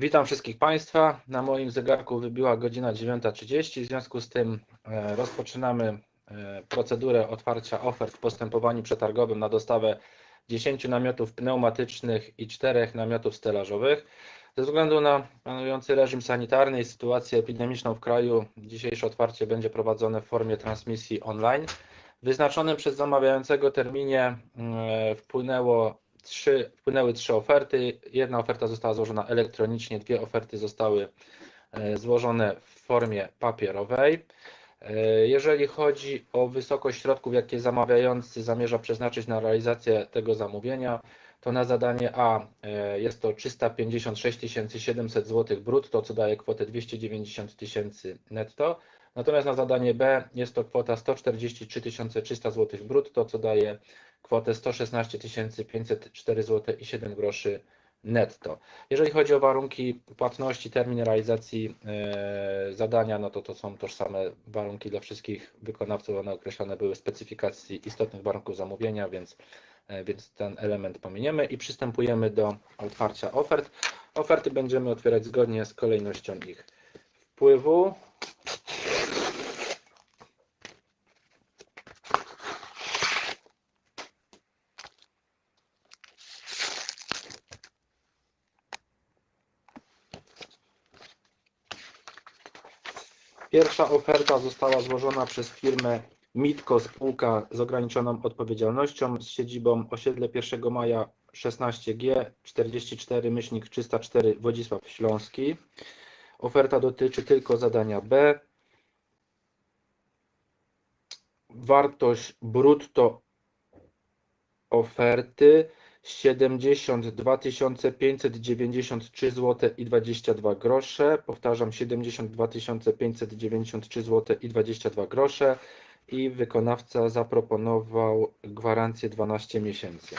Witam wszystkich Państwa. Na moim zegarku wybiła godzina 9.30. W związku z tym e, rozpoczynamy e, procedurę otwarcia ofert w postępowaniu przetargowym na dostawę 10 namiotów pneumatycznych i 4 namiotów stelażowych. Ze względu na panujący reżim sanitarny i sytuację epidemiczną w kraju, dzisiejsze otwarcie będzie prowadzone w formie transmisji online. W wyznaczonym przez zamawiającego terminie e, wpłynęło trzy, wpłynęły trzy oferty. Jedna oferta została złożona elektronicznie, dwie oferty zostały e, złożone w formie papierowej. E, jeżeli chodzi o wysokość środków, jakie zamawiający zamierza przeznaczyć na realizację tego zamówienia, to na zadanie A e, jest to 356 700 zł brutto, co daje kwotę 290 tysięcy netto. Natomiast na zadanie B jest to kwota 143 300 zł brutto, co daje kwotę 116 504 zł i 7 groszy netto. Jeżeli chodzi o warunki płatności, termin realizacji e, zadania, no to to są tożsame warunki dla wszystkich wykonawców. One określone były w specyfikacji istotnych warunków zamówienia, więc, e, więc ten element pominiemy i przystępujemy do otwarcia ofert. Oferty będziemy otwierać zgodnie z kolejnością ich wpływu. Pierwsza oferta została złożona przez firmę Mitko spółka z ograniczoną odpowiedzialnością z siedzibą osiedle 1 maja 16G 44 myślnik 304 Wodzisław Śląski. Oferta dotyczy tylko zadania B. Wartość brutto oferty 72 593 zł i 22 grosze. Powtarzam 72 593 zł i 22 grosze i wykonawca zaproponował gwarancję 12 miesięcy.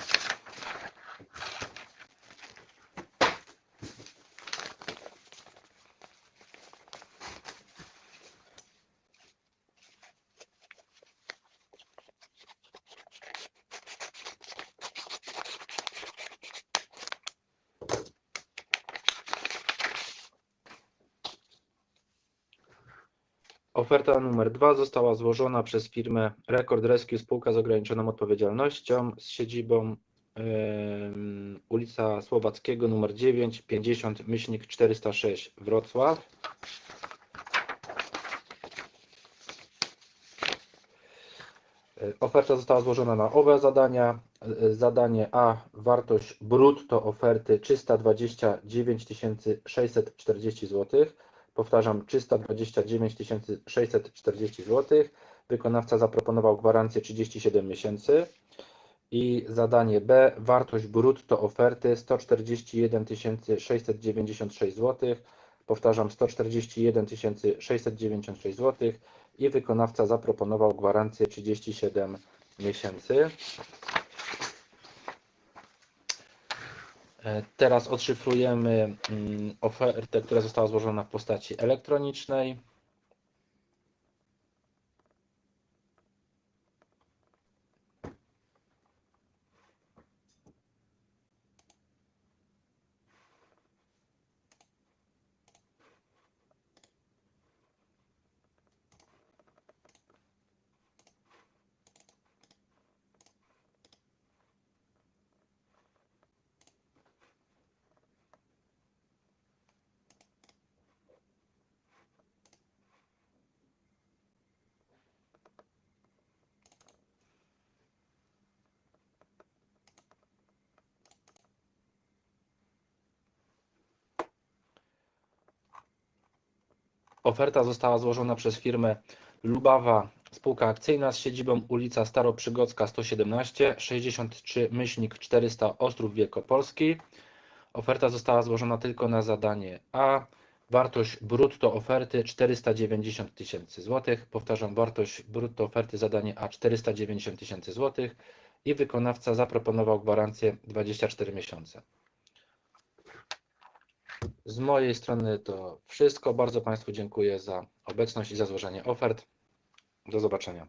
Oferta numer dwa została złożona przez firmę Record Rescue spółka z ograniczoną odpowiedzialnością z siedzibą ym, ulica Słowackiego numer 9 50 myślnik 406 Wrocław. Oferta została złożona na owe zadania. Zadanie A, wartość brutto oferty 329 640 zł. Powtarzam, 329 640 zł. Wykonawca zaproponował gwarancję 37 miesięcy. I zadanie B, wartość brutto oferty 141 696 zł. Powtarzam, 141 696 zł. I wykonawca zaproponował gwarancję 37 miesięcy. Teraz odszyfrujemy mm, ofertę, która została złożona w postaci elektronicznej. Oferta została złożona przez firmę Lubawa Spółka Akcyjna z siedzibą ulica Staroprzygodzka 117 63 myślnik 400 Ostrów Wielkopolski. Oferta została złożona tylko na zadanie A. Wartość brutto oferty 490 tysięcy złotych. Powtarzam, wartość brutto oferty zadanie A 490 tysięcy złotych i wykonawca zaproponował gwarancję 24 miesiące. Z mojej strony to wszystko. Bardzo Państwu dziękuję za obecność i za złożenie ofert. Do zobaczenia.